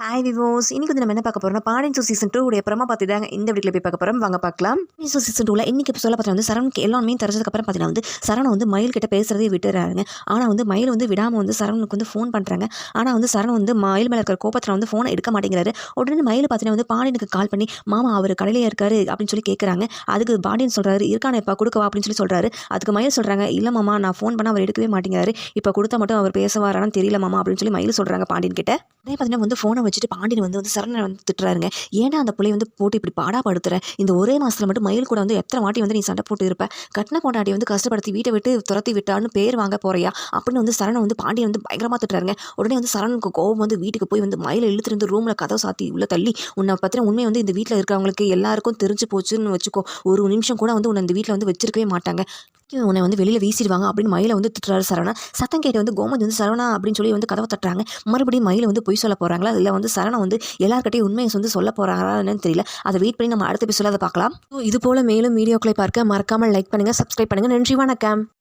Hi விவோஸ் இன்னைக்கு வந்து நம்ம என்ன பார்க்க போறோம்னா பாண்டியன் சோ சீசன் டூ உடைய அப்புறமா பார்த்துட்டாங்க இந்த வீட்டில் போய் பார்க்க போகிறோம் வாங்க பார்க்கலாம். பாண்டியன் ஷோ சீசன் டூவில் இன்னைக்கு சொல்ல பார்த்தா வந்து சரவணுக்கு எல்லாமே தெரிஞ்சதுக்கப்புறம் பார்த்தீங்கன்னா வந்து சரணை வந்து மயில் கிட்ட பேசுறதே விட்டுறாருங்க. ஆனால் வந்து மயில் வந்து விடாமல் வந்து சரவணுக்கு வந்து ஃபோன் பண்ணுறாங்க ஆனால் வந்து சரவணன் வந்து மயில் மேலே இருக்கிற கோபத்தில் வந்து ஃபோனை எடுக்க மாட்டேங்கிறாரு. உடனே மயில் பார்த்தீங்கன்னா வந்து பாண்டியனுக்கு கால் பண்ணி மாமா அவர் கடையிலே இருக்காரு அப்படின்னு சொல்லி கேட்குறாங்க அதுக்கு பாண்டியன் சொல்றாரு இருக்கானே இப்போ கொடுக்கவா அப்படின்னு சொல்லி சொல்றாரு. அதுக்கு மயில் சொல்றாங்க இல்லை மாமா நான் ஃபோன் பண்ண அவர் எடுக்கவே மாட்டேங்கிறாரு. இப்போ கொடுத்தா மட்டும் அவர் பேசுவாரான்னு தெரியல மாமா அப்படின்னு சொல்லி மயில் சொல்றாங்க பாண்டியன் கிட்ட. அதே பார்த்தீங்கன்னா வந்து ஃபோனை வச்சுட்டு பாண்டியன் வந்து வந்து சரணை வந்து திட்டுறாருங்க. ஏன்னா அந்த பிள்ளை வந்து போட்டு இப்படி பாடா படுத்துற. இந்த ஒரே மாசத்துல மட்டும் மயில் கூட வந்து எத்தனை வாட்டி வந்து நீ சண்டை போட்டு இருப்ப? கட்டின பொண்டாட்டி வந்து கஷ்டப்படுத்தி வீட்டை விட்டு துரத்தி விட்டான்னு பேர் வாங்க போறியா? அப்படின்னு வந்து சரணை வந்து பாண்டியன் வந்து பயங்கரமா திட்டுறாருங்க. உடனே வந்து சரணுக்கு கோவம் வந்து வீட்டுக்கு போய் வந்து மயில இழுத்துட்டு வந்து ரூம்ல கதவை சாத்தி உள்ள தள்ளி உன்னை பத்தின உண்மை வந்து இந்த வீட்டில் இருக்கிறவங்களுக்கு எல்லாருக்கும் தெரிஞ்சு போச்சுன்னு வச்சுக்கோ. ஒரு நிமிஷம் கூட வந்து உன்னை இந்த வீட்டில் வந்து வச்சிருக்கவே மாட்டாங்க. உன்னை வந்து வெளியில் வீசிடுவாங்க அப்படின்னு மயில வந்து திட்டுறாரு சரவணா. சத்தம் கேட்டு வந்து கோமதி வந்து சரவணா அப்படின்னு சொல்லி வந்து கதவை தட்டுறாங்க. மறுபடியும் மயில வந்து பொய் சொல்ல போகிறாங்களா இல்லை வந்து சரணா வந்து எல்லாருக்கிட்டையும் உண்மையை வந்து சொல்ல போகிறாங்களா என்னன்னு தெரியல. அதை வெயிட் பண்ணி நம்ம அடுத்த எபிசோட அதை பார்க்கலாம். இது போல மேலும் வீடியோக்களை பார்க்க மறக்காமல் லைக் பண்ணுங்கள் சப்ஸ்கிரைப் பண்ணுங்கள் நன்றி வணக்கம்.